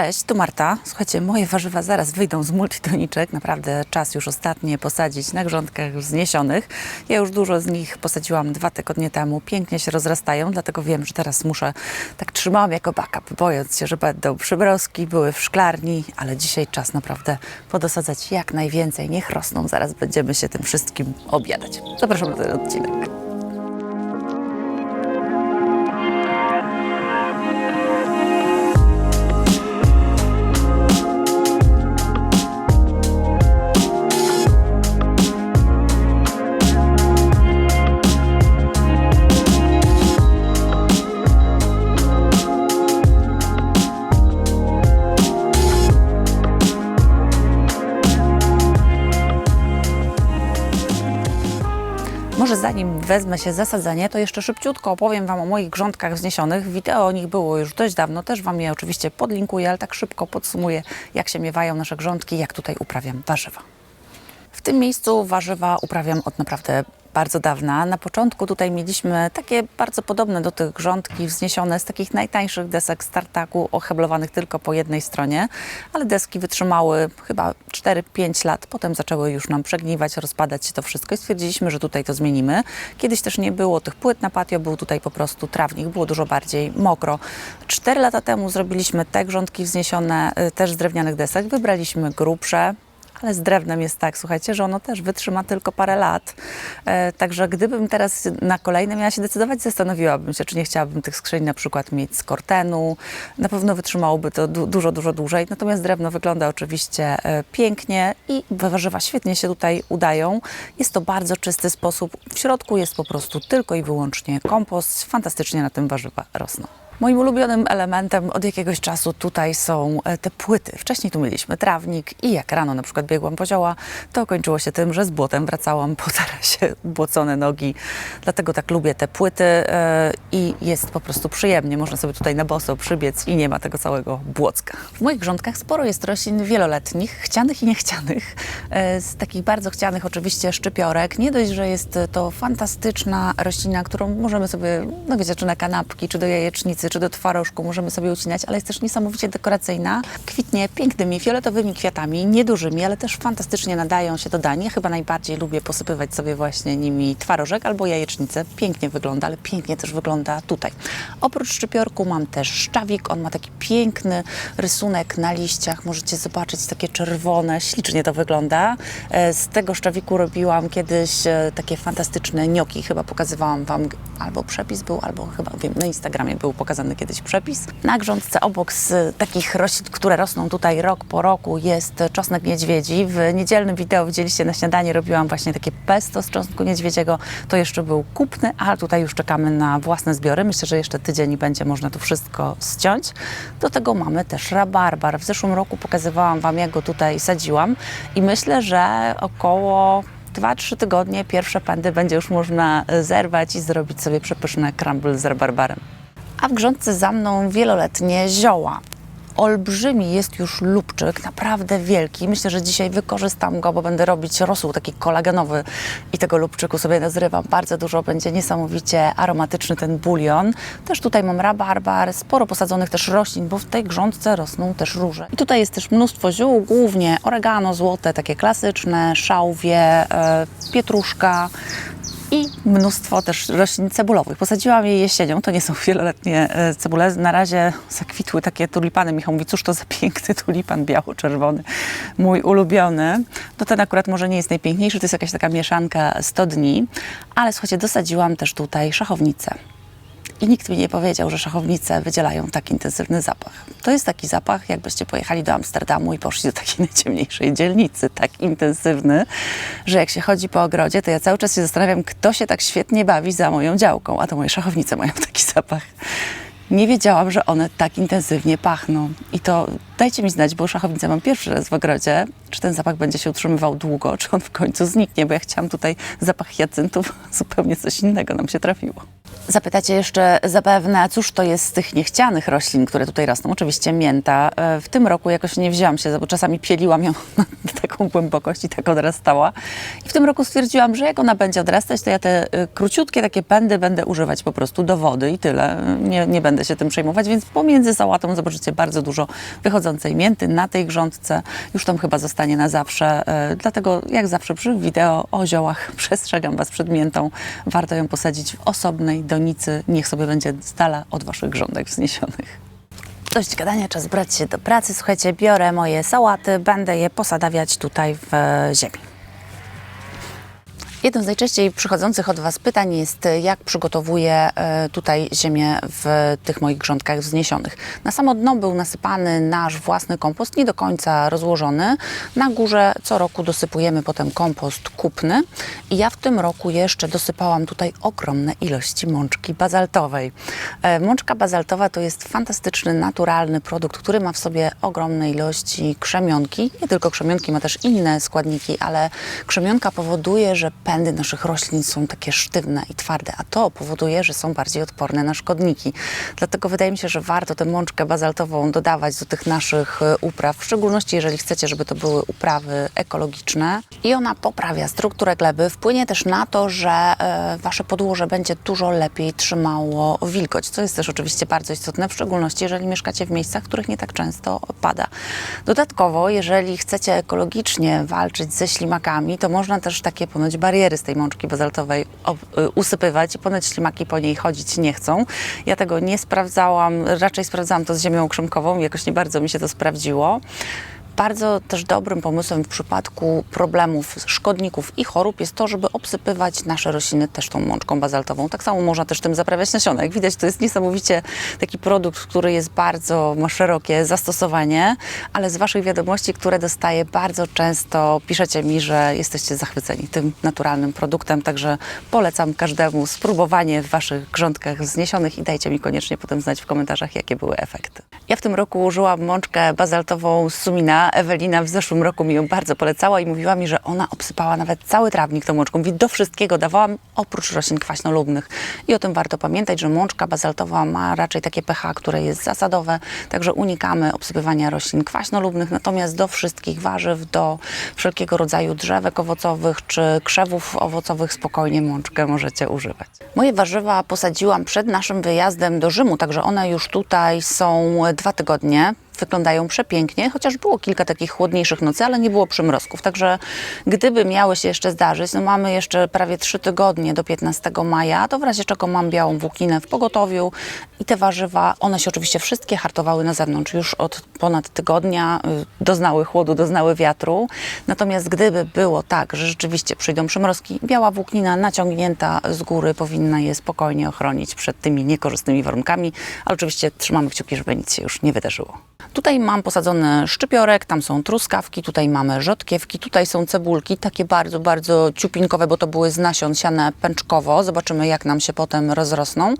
Cześć, tu Marta. Słuchajcie, moje warzywa zaraz wyjdą z multitoniczek. Naprawdę czas już ostatnie posadzić na grządkach wzniesionych. Ja już dużo z nich posadziłam dwa tygodnie temu. Pięknie się rozrastają, dlatego wiem, że teraz muszę, tak trzymałam jako backup, bojąc się, że będą przybroski, były w szklarni, ale dzisiaj czas naprawdę podosadzać jak najwięcej. Niech rosną, zaraz będziemy się tym wszystkim obiadać. Zapraszam na ten odcinek. Może zanim wezmę się za sadzenie, to jeszcze szybciutko opowiem Wam o moich grządkach wzniesionych. Wideo o nich było już dość dawno, też Wam je oczywiście podlinkuję, ale tak szybko podsumuję, jak się miewają nasze grządki, jak tutaj uprawiam warzywa. W tym miejscu warzywa uprawiam od naprawdę bardzo dawna. Na początku tutaj mieliśmy takie bardzo podobne do tych grządki wzniesione z takich najtańszych desek startaku, oheblowanych tylko po jednej stronie, ale deski wytrzymały chyba 4-5 lat. Potem zaczęły już nam przegniwać, rozpadać się to wszystko i stwierdziliśmy, że tutaj to zmienimy. Kiedyś też nie było tych płyt na patio, był tutaj po prostu trawnik, było dużo bardziej mokro. Cztery lata temu zrobiliśmy te grządki wzniesione y, też z drewnianych desek. Wybraliśmy grubsze, ale z drewnem jest tak, słuchajcie, że ono też wytrzyma tylko parę lat. E, także gdybym teraz na kolejne miała się decydować, zastanowiłabym się, czy nie chciałabym tych skrzyń na przykład mieć z kortenu. Na pewno wytrzymałoby to du- dużo, dużo dłużej. Natomiast drewno wygląda oczywiście e, pięknie i warzywa świetnie się tutaj udają. Jest to bardzo czysty sposób. W środku jest po prostu tylko i wyłącznie kompost. Fantastycznie na tym warzywa rosną. Moim ulubionym elementem od jakiegoś czasu tutaj są e, te płyty. Wcześniej tu mieliśmy trawnik i jak rano na przykład biegłam po zioła, to kończyło się tym, że z błotem wracałam po tarasie ubłocone nogi. Dlatego tak lubię te płyty e, i jest po prostu przyjemnie. Można sobie tutaj na boso przybiec i nie ma tego całego błocka. W moich grządkach sporo jest roślin wieloletnich, chcianych i niechcianych. E, Z takich bardzo chcianych oczywiście szczypiorek. Nie dość, że jest to fantastyczna roślina, którą możemy sobie, no wiecie, czy na kanapki, czy do jajecznicy, czy do twarożku możemy sobie ucinać, ale jest też niesamowicie dekoracyjna. Kwitnie pięknymi, fioletowymi kwiatami, niedużymi, ale też fantastycznie nadają się do dań. Ja chyba najbardziej lubię posypywać sobie właśnie nimi twarożek albo jajecznicę. Pięknie wygląda, ale pięknie też wygląda tutaj. Oprócz szczypiorku mam też szczawik. On ma taki piękny rysunek na liściach. Możecie zobaczyć takie czerwone, ślicznie to wygląda. E, Z tego szczawiku robiłam kiedyś e, takie fantastyczne nioki. Chyba pokazywałam Wam albo przepis był, albo chyba wiem, na Instagramie był pokazany kiedyś przepis. Na grządce obok z takich roślin, które rosną tutaj rok po roku jest czosnek niedźwiedzi. W niedzielnym wideo widzieliście na śniadanie robiłam właśnie takie pesto z czosnku niedźwiedziego. To jeszcze był kupny, a tutaj już czekamy na własne zbiory. Myślę, że jeszcze tydzień będzie można to wszystko ściąć. Do tego mamy też rabarbar. W zeszłym roku pokazywałam Wam, jak go tutaj sadziłam i myślę, że około 2-3 tygodnie pierwsze pędy będzie już można zerwać i zrobić sobie przepyszne crumble z rabarbarem. A w grządce za mną wieloletnie zioła. Olbrzymi jest już lubczyk, naprawdę wielki. Myślę, że dzisiaj wykorzystam go, bo będę robić rosół taki kolagenowy i tego lubczyku sobie nazrywam. Bardzo dużo będzie niesamowicie aromatyczny ten bulion. Też tutaj mam rabarbar, sporo posadzonych też roślin, bo w tej grządce rosną też róże. I tutaj jest też mnóstwo ziół, głównie oregano złote, takie klasyczne, szałwie, e, pietruszka, i mnóstwo też roślin cebulowych. Posadziłam je jesienią, to nie są wieloletnie e, cebule. Na razie zakwitły takie tulipany. Michał mówi, cóż to za piękny tulipan biało-czerwony, mój ulubiony. No ten akurat może nie jest najpiękniejszy, to jest jakaś taka mieszanka 100 dni, ale słuchajcie, dosadziłam też tutaj szachownicę. I nikt mi nie powiedział, że szachownice wydzielają tak intensywny zapach. To jest taki zapach, jakbyście pojechali do Amsterdamu i poszli do takiej najciemniejszej dzielnicy, tak intensywny, że jak się chodzi po ogrodzie, to ja cały czas się zastanawiam, kto się tak świetnie bawi za moją działką, a to moje szachownice mają taki zapach. Nie wiedziałam, że one tak intensywnie pachną. I to dajcie mi znać, bo szachownicę mam pierwszy raz w ogrodzie, czy ten zapach będzie się utrzymywał długo, czy on w końcu zniknie, bo ja chciałam tutaj zapach hiacyntów, zupełnie coś innego nam się trafiło. Zapytacie jeszcze zapewne, cóż to jest z tych niechcianych roślin, które tutaj rosną. Oczywiście mięta. E, W tym roku jakoś nie wzięłam się, bo czasami pieliłam ją na tak taką głębokość i tak odrastała. I w tym roku stwierdziłam, że jak ona będzie odrastać, to ja te y, króciutkie takie pędy będę używać po prostu do wody i tyle. Nie, nie będę się tym przejmować, więc pomiędzy sałatą zobaczycie bardzo dużo wychodzącej mięty na tej grządce. Już tam chyba zostanie na zawsze. y, Dlatego jak zawsze przy wideo o ziołach przestrzegam Was przed miętą. Warto ją posadzić w osobnej donicy. Niech sobie będzie z dala od Waszych grządek wzniesionych. Dość gadania, czas brać się do pracy. Słuchajcie, biorę moje sałaty, będę je posadawiać tutaj w ziemi. Jednym z najczęściej przychodzących od Was pytań jest, jak przygotowuję e, tutaj ziemię w tych moich grządkach wzniesionych. Na samo dno był nasypany nasz własny kompost, nie do końca rozłożony. Na górze co roku dosypujemy potem kompost kupny i ja w tym roku jeszcze dosypałam tutaj ogromne ilości mączki bazaltowej. E, Mączka bazaltowa to jest fantastyczny, naturalny produkt, który ma w sobie ogromne ilości krzemionki. Nie tylko krzemionki, ma też inne składniki, ale krzemionka powoduje, że pędy naszych roślin są takie sztywne i twarde, a to powoduje, że są bardziej odporne na szkodniki. Dlatego wydaje mi się, że warto tę mączkę bazaltową dodawać do tych naszych e, upraw, w szczególności jeżeli chcecie, żeby to były uprawy ekologiczne. I ona poprawia strukturę gleby, wpłynie też na to, że e, wasze podłoże będzie dużo lepiej trzymało wilgoć, co jest też oczywiście bardzo istotne, w szczególności jeżeli mieszkacie w miejscach, których nie tak często pada. Dodatkowo, jeżeli chcecie ekologicznie walczyć ze ślimakami, to można też takie ponoć bariery z tej mączki bazaltowej y, usypywać i ponoć ślimaki po niej chodzić nie chcą. Ja tego nie sprawdzałam, raczej sprawdzałam to z ziemią krzemkową, jakoś nie bardzo mi się to sprawdziło. Bardzo też dobrym pomysłem w przypadku problemów szkodników i chorób jest to, żeby obsypywać nasze rośliny też tą mączką bazaltową. Tak samo można też tym zaprawiać nasiona. Jak widać, to jest niesamowicie taki produkt, który jest bardzo, ma szerokie zastosowanie, ale z Waszych wiadomości, które dostaję, bardzo często piszecie mi, że jesteście zachwyceni tym naturalnym produktem, także polecam każdemu spróbowanie w Waszych grządkach wzniesionych i dajcie mi koniecznie potem znać w komentarzach, jakie były efekty. Ja w tym roku użyłam mączkę bazaltową z Sumina. Ewelina w zeszłym roku mi ją bardzo polecała i mówiła mi, że ona obsypała nawet cały trawnik tą mączką. Więc do wszystkiego dawałam, oprócz roślin kwaśnolubnych. I o tym warto pamiętać, że mączka bazaltowa ma raczej takie pH, które jest zasadowe, także unikamy obsypywania roślin kwaśnolubnych, natomiast do wszystkich warzyw, do wszelkiego rodzaju drzewek owocowych czy krzewów owocowych spokojnie mączkę możecie używać. Moje warzywa posadziłam przed naszym wyjazdem do Rzymu, także one już tutaj są dwa tygodnie. Wyglądają przepięknie, chociaż było kilka takich chłodniejszych nocy, ale nie było przymrozków. Także gdyby miały się jeszcze zdarzyć, no mamy jeszcze prawie trzy tygodnie do 15 maja, to w razie czego mam białą włókinę w pogotowiu i te warzywa, one się oczywiście wszystkie hartowały na zewnątrz już od ponad tygodnia, y, doznały chłodu, doznały wiatru. Natomiast gdyby było tak, że rzeczywiście przyjdą przymrozki, biała włóknina naciągnięta z góry powinna je spokojnie ochronić przed tymi niekorzystnymi warunkami, ale oczywiście trzymamy kciuki, żeby nic się już nie wydarzyło. Tutaj mam posadzony szczypiorek, tam są truskawki, tutaj mamy rzodkiewki, tutaj są cebulki, takie bardzo, bardzo ciupinkowe, bo to były z nasion siane pęczkowo. Zobaczymy, jak nam się potem rozrosną.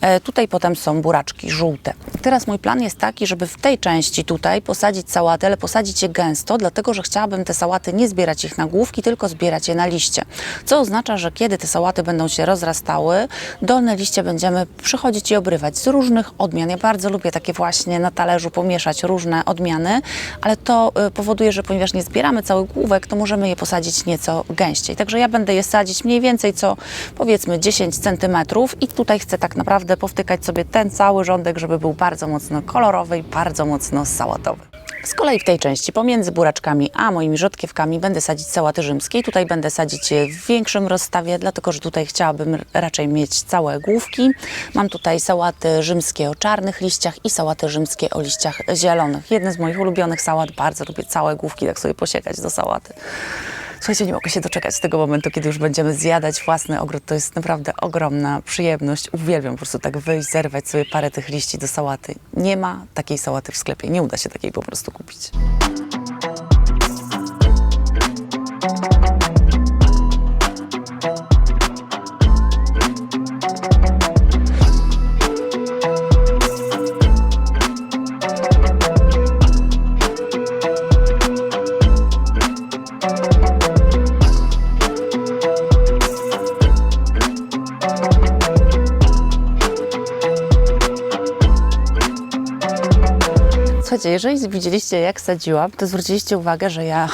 E, tutaj potem są buraczki żółte. Teraz mój plan jest taki, żeby w tej części tutaj posadzić sałatę, ale posadzić je gęsto, dlatego że chciałabym te sałaty nie zbierać ich na główki, tylko zbierać je na liście. Co oznacza, że kiedy te sałaty będą się rozrastały, dolne liście będziemy przychodzić i obrywać z różnych odmian. Ja bardzo lubię takie właśnie na talerzu pomieszać różne odmiany, ale to y, powoduje, że ponieważ nie zbieramy całych główek, to możemy je posadzić nieco gęściej. Także ja będę je sadzić mniej więcej co powiedzmy 10 centymetrów i tutaj chcę tak naprawdę powtykać sobie ten cały rządek, żeby był bardzo mocno kolorowy i bardzo mocno sałatowy. Z kolei w tej części pomiędzy buraczkami a moimi rzodkiewkami będę sadzić sałaty rzymskie. Tutaj będę sadzić w większym rozstawie, dlatego że tutaj chciałabym raczej mieć całe główki. Mam tutaj sałaty rzymskie o czarnych liściach i sałaty rzymskie o liściach zielonych. Jeden z moich ulubionych sałat, bardzo lubię całe główki, tak sobie posiekać do sałaty. Słuchajcie, nie mogę się doczekać tego momentu, kiedy już będziemy zjadać własny ogród. To jest naprawdę ogromna przyjemność. Uwielbiam po prostu tak wyjść, zerwać sobie parę tych liści do sałaty. Nie ma takiej sałaty w sklepie. Nie uda się takiej po prostu kupić. Słuchajcie, jeżeli widzieliście jak sadziłam, to zwróciliście uwagę, że ja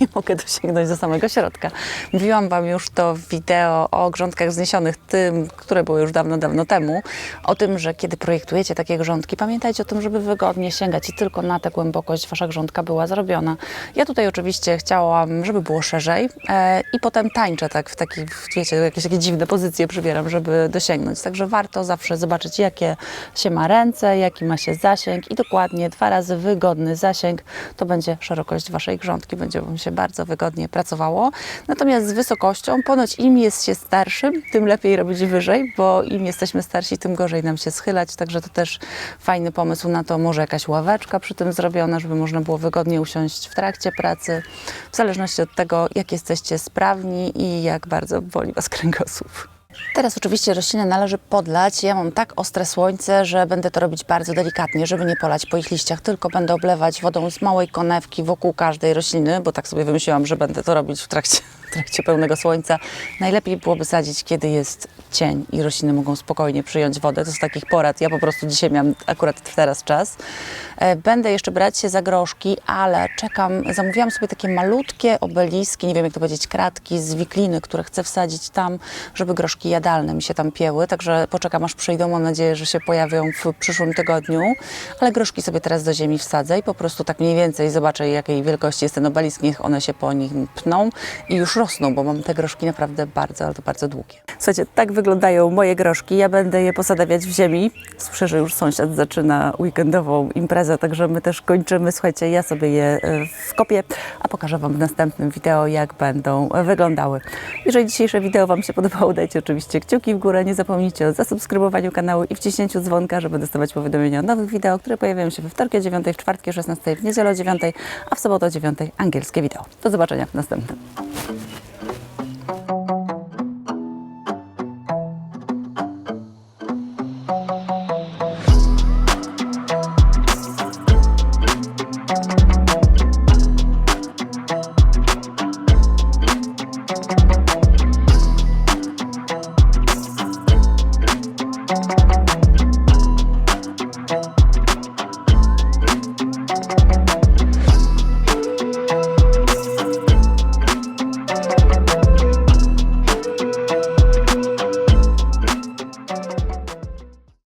nie mogę dosięgnąć do samego środka. Mówiłam Wam już to wideo o grządkach wzniesionych, tym, które były już dawno, dawno temu, o tym, że kiedy projektujecie takie grządki, pamiętajcie o tym, żeby wygodnie sięgać i tylko na tę głębokość Wasza grządka była zrobiona. Ja tutaj oczywiście chciałam, żeby było szerzej e, i potem tańczę tak w taki, wiecie, jakieś takie dziwne pozycje przybieram, żeby dosięgnąć. Także warto zawsze zobaczyć, jakie się ma ręce, jaki ma się zasięg i dokładnie dwa razy wygodny zasięg, to będzie szerokość Waszej grządki, będzie Wam się bardzo wygodnie pracowało. Natomiast z wysokością, ponoć im jest się starszym, tym lepiej robić wyżej, bo im jesteśmy starsi, tym gorzej nam się schylać, także to też fajny pomysł na to, może jakaś ławeczka przy tym zrobiona, żeby można było wygodnie usiąść w trakcie pracy, w zależności od tego, jak jesteście sprawni i jak bardzo boli Was kręgosłup. Teraz oczywiście rośliny należy podlać. Ja mam tak ostre słońce, że będę to robić bardzo delikatnie, żeby nie polać po ich liściach, tylko będę oblewać wodą z małej konewki wokół każdej rośliny, bo tak sobie wymyśliłam, że będę to robić w trakcie, w trakcie pełnego słońca. Najlepiej byłoby sadzić, kiedy jest cień i rośliny mogą spokojnie przyjąć wodę. To z takich porad. Ja po prostu dzisiaj miałam akurat teraz czas. E, Będę jeszcze brać się za groszki, ale czekam, zamówiłam sobie takie malutkie obeliski, nie wiem jak to powiedzieć, kratki z wikliny, które chcę wsadzić tam, żeby groszki jadalne mi się tam pieły, także poczekam aż przyjdą, mam nadzieję, że się pojawią w przyszłym tygodniu, ale groszki sobie teraz do ziemi wsadzę i po prostu tak mniej więcej zobaczę jakiej wielkości jest ten obelisk, niech one się po nich pną i już rosną, bo mam te groszki naprawdę bardzo, ale to bardzo długie. Słuchajcie, tak wyglądają moje groszki, ja będę je posadawiać w ziemi, słyszę, że już sąsiad zaczyna weekendową imprezę, także my też kończymy, słuchajcie, ja sobie je e, wkopię, a pokażę Wam w następnym wideo, jak będą wyglądały. Jeżeli dzisiejsze wideo Wam się podobało, dajcie oczywiście kciuki w górę, nie zapomnijcie o zasubskrybowaniu kanału i wciśnięciu dzwonka, żeby dostawać powiadomienia o nowych wideo, które pojawiają się we wtorki o 9, w czwartki o 16, w niedzielę o 9, a w sobotę o 9 angielskie wideo. Do zobaczenia w następnym. you